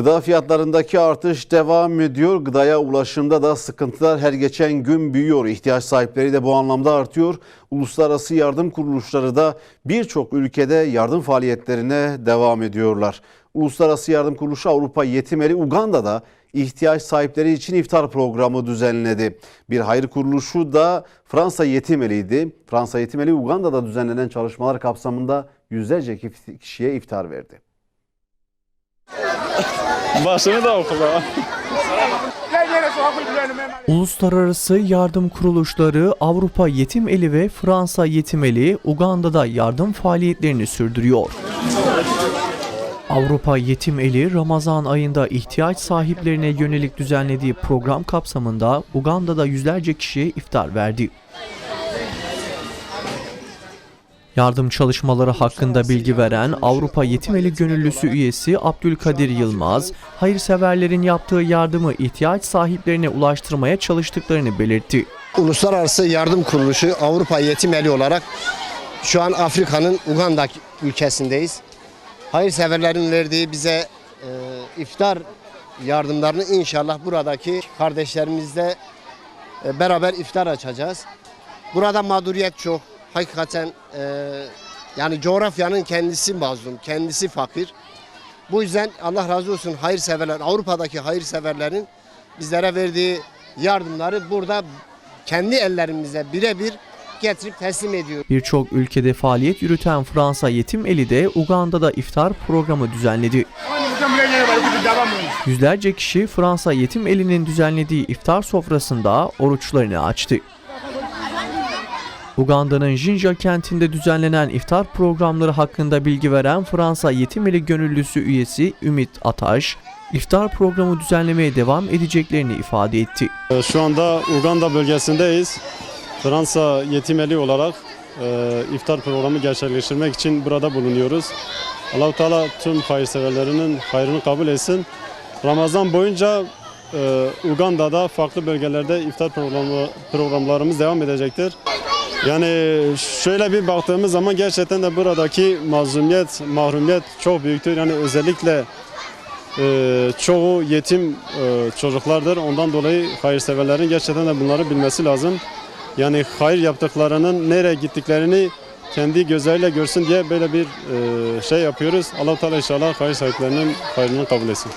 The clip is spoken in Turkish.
Gıda fiyatlarındaki artış devam ediyor. Gıdaya ulaşımda da sıkıntılar her geçen gün büyüyor. İhtiyaç sahipleri de bu anlamda artıyor. Uluslararası yardım kuruluşları da birçok ülkede yardım faaliyetlerine devam ediyorlar. Uluslararası Yardım Kuruluşu Avrupa Yetim Eli Uganda'da ihtiyaç sahipleri için iftar programı düzenledi. Bir hayır kuruluşu da Fransa Yetim Eli'ydi. Fransa Yetim Eli Uganda'da düzenlenen çalışmalar kapsamında yüzlerce kişiye iftar verdi. Başını da okula. Uluslararası yardım kuruluşları Avrupa Yetim Eli ve Fransa Yetim Eli Uganda'da yardım faaliyetlerini sürdürüyor. Avrupa Yetim Eli Ramazan ayında ihtiyaç sahiplerine yönelik düzenlediği program kapsamında Uganda'da yüzlerce kişiye iftar verdi. Yardım çalışmaları hakkında bilgi veren Avrupa Yetim Eli Gönüllüsü üyesi Abdülkadir Yılmaz, hayırseverlerin yaptığı yardımı ihtiyaç sahiplerine ulaştırmaya çalıştıklarını belirtti. Uluslararası Yardım Kuruluşu Avrupa Yetim Eli olarak şu an Afrika'nın Uganda ülkesindeyiz. Hayırseverlerin verdiği bize e, iftar yardımlarını inşallah buradaki kardeşlerimizle e, beraber iftar açacağız. Burada mağduriyet çok. Hakikaten e, yani coğrafyanın kendisi mazlum, kendisi fakir. Bu yüzden Allah razı olsun hayırseverler, Avrupa'daki hayırseverlerin bizlere verdiği yardımları burada kendi ellerimizle birebir getirip teslim ediyor. Birçok ülkede faaliyet yürüten Fransa Yetim Eli de Uganda'da iftar programı düzenledi. Yüzlerce kişi Fransa Yetim Eli'nin düzenlediği iftar sofrasında oruçlarını açtı. Uganda'nın Jinja kentinde düzenlenen iftar programları hakkında bilgi veren Fransa Yetim Eli Gönüllüsü üyesi Ümit Ataş, iftar programı düzenlemeye devam edeceklerini ifade etti. Ee, Şu anda Uganda bölgesindeyiz. Fransa yetimeli olarak e, iftar programı gerçekleştirmek için burada bulunuyoruz. Allahu Teala tüm hayırseverlerinin hayrını kabul etsin. Ramazan boyunca e, Uganda'da farklı bölgelerde iftar programı, programlarımız devam edecektir. Yani şöyle bir baktığımız zaman gerçekten de buradaki mazlumiyet, mahrumiyet çok büyüktür. Yani özellikle e, çoğu yetim e, çocuklardır. Ondan dolayı hayırseverlerin gerçekten de bunları bilmesi lazım. Yani hayır yaptıklarının nereye gittiklerini kendi gözleriyle görsün diye böyle bir e, şey yapıyoruz. Allah-u Teala inşallah hayır sahiplerinin hayrını kabul etsin.